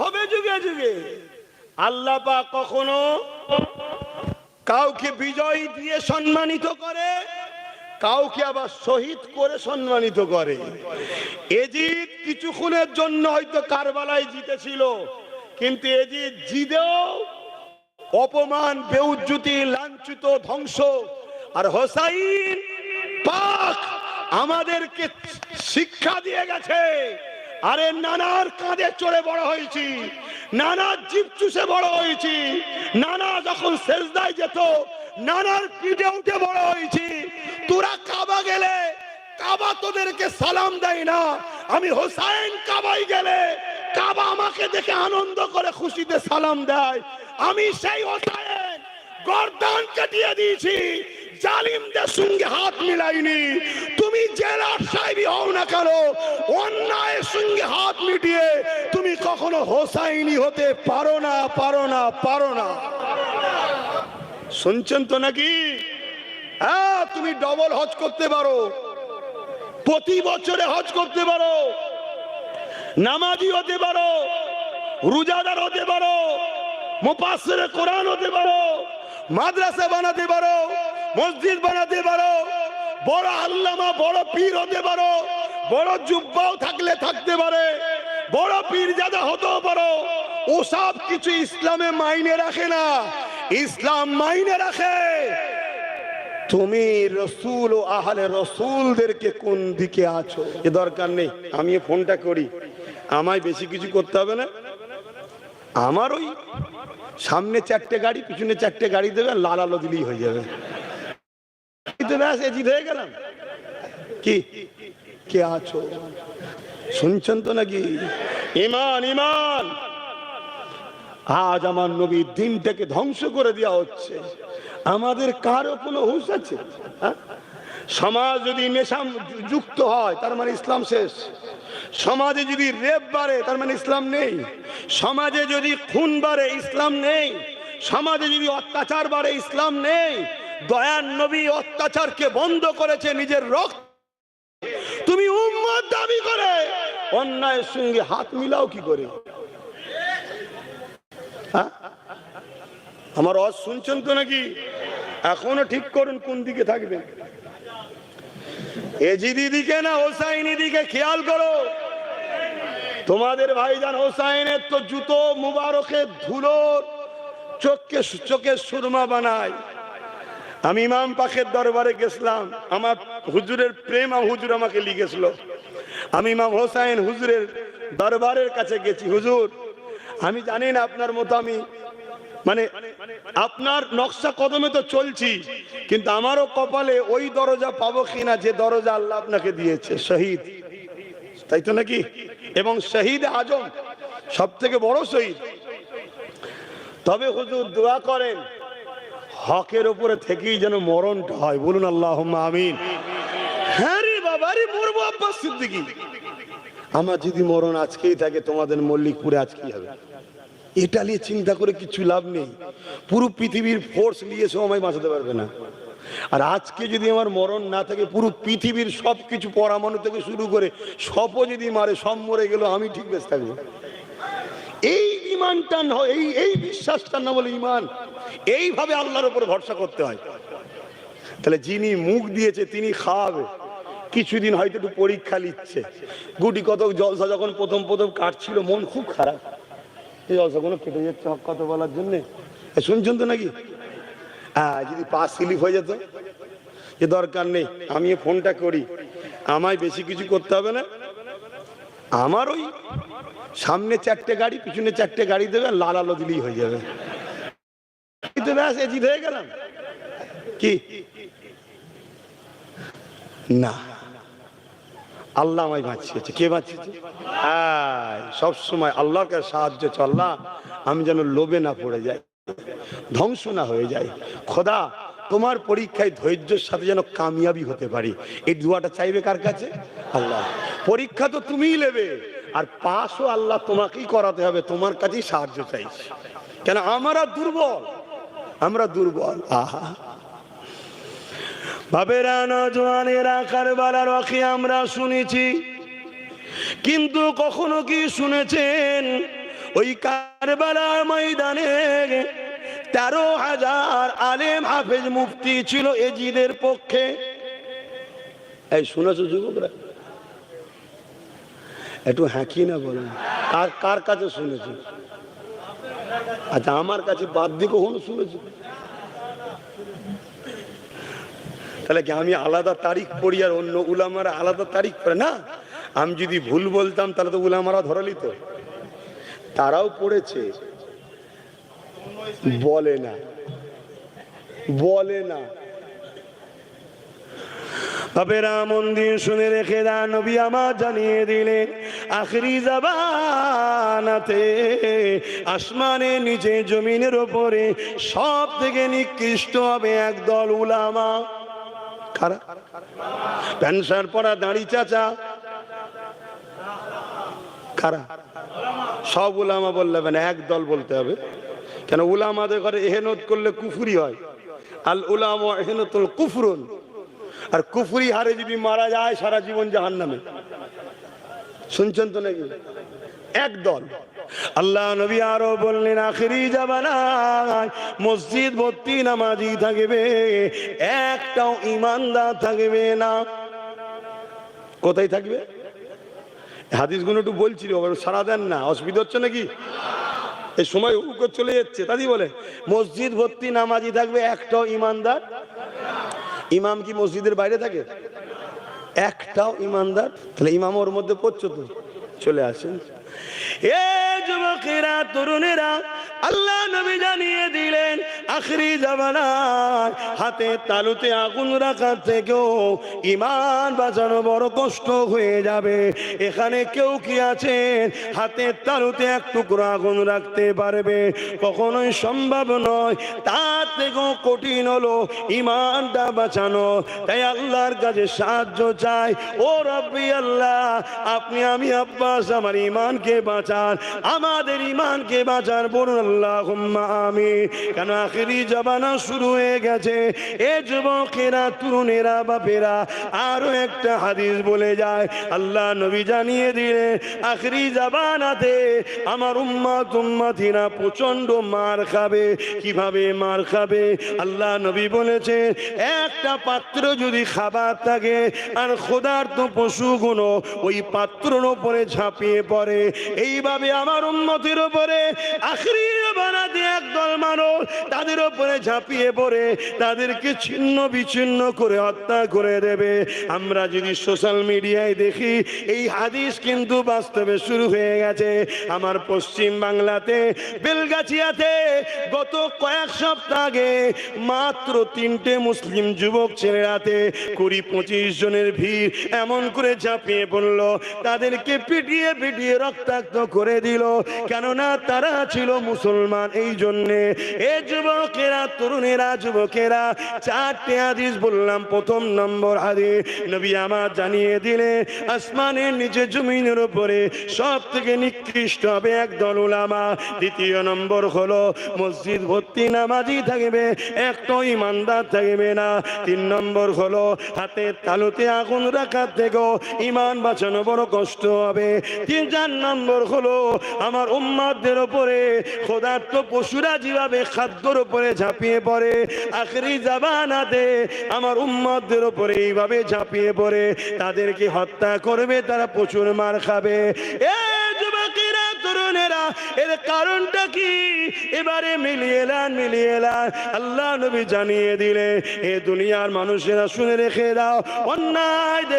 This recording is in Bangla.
হবে যুগে যুগে। আল্লাহ পাক কখনো কাউকে বিজয় দিয়ে সম্মানিত করে, কাউকে আবার শহীদ করে সম্মানিত করে। এজিদ কিছুক্ষণের জন্য হয়তো কারবালায় জিতেছিল, কিন্তু এজিদ জিদেও অপমান, বেউজ্জুতি, লাঞ্ছিত, ধ্বংস। আর হোসাইন পাক আমাদেরকে শিক্ষা দিয়ে গেছে। আরে নানার কাঁধে চড়ে বড় হয়েছি। নানার জিপ চুষে বড় হয়েছি। নানা যখন শেষদায় যেত, নানার পিঠে উঠে বড় হয়েছি। তোরা কাবা গেলে, কাবা তোদেরকে সালাম দেয় না। আমি হোসাইন কাবাই গেলে, কাবা আমাকে দেখে আনন্দ করে খুশিতে সালাম দেয়। আমি সেই হোসাইন গর্দান কাটিয়ে দিয়েছি। জালিমদের সঙ্গে হাত মিলাইনি। তুমি জেলার সাহেবই হও না কেন? অন্যায়ের সঙ্গে হাত মিটিয়ে তুমি কখনো হোসাইনি হতে পারো না পারো না পারো না। শুনছেন তো নাকি? হ্যাঁ তুমি ডবল হজ করতে পারো। প্রতি বছরে হজ করতে পারো। নামাজি হতে পারো। রোজাদার হতে পারো। মুপাসসিরে কোরআন হতে পারো। মাদ্রাসা বানাতে পারো। মসজিদ বানাতে পারো। বড় আল্লামা, বড় পীর হতে পারো, বড় জুব্বাও থাকলে থাকতে পারে, বড় পীর যাদা হতেও পারো। ওসব কিছু ইসলামে মাইনে রাখে না। ইসলাম মাইনে রাখে। তুমি রসুল ও আহলে রসুলদেরকে কোন দিকে আছো? এ দরকার নেই আমি ফোনটা করি। আমায় বেশি কিছু করতে হবে না? আমার ওই সামনে চারটে গাড়ি, পিছনে চারটে গাড়ি দেবে লাল আলো দিলেই হয়ে যাবে। এই তো ব্যাস এজিদ হয়ে গেলাম কি কে আছো শুনছেন তো নাকি ইমান ইমান আজ আমার নবীর দিনটাকে ধ্বংস করে দেওয়া হচ্ছে। আমাদের কারও কোনো হুঁশ আছে? হ্যাঁ? সমাজ যদি নেশা যুক্ত হয়, তার মানে ইসলাম শেষ। সমাজে যদি রেপ বাড়ে, তার মানে ইসলাম নেই। সমাজে যদি খুন বাড়ে, ইসলাম নেই। সমাজে যদি অত্যাচার বাড়ে, ইসলাম নেই। দয়ার নবী অত্যাচারকে বন্ধ করেছে নিজের রক্ত। তুমি উম্মত দাবি করে, অন্যায়ের সঙ্গে হাত মিলাও কি করে? হ্যাঁ? আমার অজ শুনছেন তো নাকি? এখনও ঠিক করুন কোন দিকে থাকবে এজিদি দিকে না হোসাইনি দিকে খেয়াল করো। তোমাদের ভাইজান হোসাইনের তো জুতো মুবারকের ধুলোর চোখকে চোখে সুরমা বানায়। আমি ইমাম পাখের দরবারে গেছিলাম। আমার হুজুরের প্রেম হুজুর আমাকে লিখেছিল। আমি ইমাম হোসাইন হুজুরের দরবারের কাছে গেছি। হুজুর, আমি জানি না আপনার মতো আমি মানে আপনার নকশা কদমে তো চলছি, কিন্তু আমারও কপালে ওই দরজা পাবো কিনা, যে দরজা আল্লাহ আপনাকে দিয়েছে, শহীদ। তাই তো নাকি? এবং শহীদ আজম সব থেকে বড় শহীদ। তবে হুজুর দোয়া করেন হকের উপরে থেকেই যেন মরণটা হয়। বলুন আল্লাহ আমিন। হ্যাঁ রে বাবা সিদ্দিকি। আমার যদি মরণ আজকেই থাকে, তোমাদের মল্লিকপুরে আজকেই হবে। এটা নিয়ে চিন্তা করে কিছু লাভ নেই। পুরো পৃথিবীর ফোর্স নিয়ে এসেও আমায় বাঁচাতে পারবে না। আর আজকে যদি আমার মরণ না থাকে, পুরো পৃথিবীর সব কিছু পরামাণু থেকে শুরু করে সপও যদি মারে, সব মরে গেল আমি ঠিক বেশ থাকব। এই ইমানটা নয় এই এই বিশ্বাসটা না বলে ইমান। এইভাবে আল্লাহর উপর ভরসা করতে হয়। তাহলে যিনি মুখ দিয়েছে, তিনি খাওয়াবে কিছুদিন হয়তো একটু পরীক্ষা নিচ্ছে। গুটি কত জলসা যখন প্রথম প্রথম কাটছিল, মন খুব খারাপ। এই জলসাগুলো কেটে যাচ্ছে হক কথা বলার জন্যে। শুনছেন তো নাকি? হ্যাঁ যদি পাস স্লিপ হয়ে যেত, এ, দরকার নেই। আমি ফোনটা করি। আমায় বেশি কিছু করতে হবে না। আমার ওই সামনে চারটে গাড়ি, পিছনে চারটে গাড়ি দেবে লাল আলো দিলেই হয়ে যাবে। হয়ে গেলাম। কি? না। আল্লাহ আমায় বাঁচিয়েছে। কে বাঁচিয়েছে? সব সময় আল্লাহর কাছে সাহায্য চল্লাহ আমি যেন লোভে না পড়ে যাই, ধ্বংস না হয়ে যায় খোদা তোমার পরীক্ষায় ধৈর্যের সাথে যেন কামিয়াবি হতে পারি। এই দুয়াটা চাইবে কার কাছে? আল্লাহ। পরীক্ষা তো তুমিই নেবে। আর পাশও আল্লাহ তোমাকেই করাতে হবে। তোমার কাছেই সাহায্য চাইছি। কেন? আমরা দুর্বল। আমরা দুর্বল। আহা। বাবেরা নজওয়ানেরা কারবালার রকি আমরা শুনেছি। কিন্তু কখনো কি শুনেছেন? ওই কারবালা ময়দানে তেরো হাজার আলেম হাফেজ মুফতি ছিল এজিদের পক্ষে। এই শুনেছো যুবকরা? একটু হাঁকি না বলেন কার কার কাছে শুনেছি? আচ্ছা আমার কাছে বাদ দিয়ে কখনো শুনেছো? তাহলে কি আমি আলাদা তারিখ পড়ি আর অন্য উলামারা আলাদা তারিখ পড়ে? না, আমি যদি ভুল বলতাম তাহলে তো উলামারা ধরালি তো তারাও পড়েছে। বলে না। বলে না। বাপেরা মন্দির শুনে রেখে দা, নবী জানিয়ে দিলেন, আখরি জাবানাতে আসমানে নিচে জমিনের ওপরে সব থেকে নিকৃষ্ট হবে একদল উলামা। কারা? প্যান্সার পরা দাঁড়ি চাচা। কারা? সব উলামা বললে হবে না এক দল বলতে হবে। কেন উলামাদের ঘরে এহেনত করলে কুফুরি হয়? আল উলাম এহেনতুল কুফরুন। আর কুফুরি হারে যদি মারা যায়, সারা জীবন জাহান নামে শুনছেন তো নাকি? এক দল। আল্লাহ নবী আরও বললেন, আখেরি জামানায় মসজিদ ভর্তি নামাজি থাকবে, একটাও ইমানদার থাকবে না। কোথায় থাকবে? হাদিস হাদিসগুলো একটু বলছিল সারা দেন না। অসুবিধা হচ্ছে নাকি? এই সময় হুক করে চলে যাচ্ছে তাই বলে, মসজিদ ভর্তি নামাজি থাকবে একটাও ইমানদার। ইমাম কি মসজিদের বাইরে থাকে? একটাও ইমানদার, তাহলে ইমাম ওর মধ্যে পড়ছো তো, চলে আসেন। এ যুবকেরা, তরুণেরা আল্লাহ নবী জানিয়ে দিলেন, আখরি জামানায় হাতে তালুতে আগুন রাখার থেকেও ইমান বাঁচানো বড় কষ্ট হয়ে যাবে। এখানে কেউ কি আছেন? হাতে তালুতে এক টুকরো আগুন রাখতে পারবে। কখনোই সম্ভব নয়, তার থেকেও কঠিন হলো ইমানটা বাঁচানো। তাই আল্লাহর কাছে সাহায্য চাই, ও রব্বি আল্লাহ, আপনি আমি আব্বাস, আমার ইমানকে বাঁচান, আমাদের ইমানকে বাঁচান, বলুন আল্লাহ আমি কেন আখেরি শুরু হয়ে গেছে? এ যুবকেরা, তরুণেরা, বাপেরা একটা হাদিস বলে যায়। আল্লাহ নবী জানিয়ে দিলে আমার উম্মাত উম্মাতিরা প্রচণ্ড মার খাবে। কীভাবে মার খাবে? আল্লাহ নবী বলেছে একটা পাত্র যদি খাবার থাকে, আর খোদার তো পশুগুলো ওই পাত্রর উপরে ঝাঁপিয়ে পড়ে। এইভাবে আমার উন্নতির উপরে আখরি তাদের উপরে ঝাঁপিয়ে পড়ে, তাদেরকে ছিন্ন বিচ্ছিন্ন করে হত্যা করে দেবে। আমরা যদি সোশ্যাল মিডিয়ায় দেখি, এই হাদিস কিন্তু বাস্তবে শুরু হয়ে গেছে। আমার পশ্চিম বাংলাতে, বেলগাছিয়াতে গত কয়েক সপ্তাহ আগে মাত্র তিনটে মুসলিম যুবক ছেলেরাতে কুড়ি পঁচিশ জনের ভিড় এমন করে ঝাঁপিয়ে পড়ল। তাদেরকে পিটিয়ে পিটিয়ে রক্তাক্ত করে দিল। কেননা তারা ছিল মুসলমান, এই জন্যে এ যুবকেরা, তরুণেরা, যুবকেরা, চারটে হাদিস বললাম। প্রথম নম্বর হাদিস, নবী আমার জানিয়ে দিলে, আসমানের নিচে জমিনের উপরে সব থেকে নিকৃষ্ট হবে একদল উলামা। দ্বিতীয় নম্বর হলো, মসজিদ ভর্তি নামাজি থাকবে একটা ইমানদার থাকবে না। তিন নম্বর হলো, হাতের তালুতে আগুন রাখার থেকেও ইমান বাঁচানো বড় কষ্ট হবে। তিন চার নম্বর হলো, আমার উম্মাদের উপরে খোদার্থ পশুরা যেভাবে খাদ্যর উপরে ঝাঁপিয়ে পড়ে, আখরি জাবানাতে আমার উম্মাদের উপরে এইভাবে ঝাঁপিয়ে পড়ে, তাদেরকে হত্যা করবে, তারা প্রচুর মার খাবে। এ এর কারণটা কি? এবারে মিলিয়ে এলান আল্লাহ নবী জানিয়ে দিলে এ দুনিয়ার মানুষেরা শুনে রেখে দাও, অন্যায়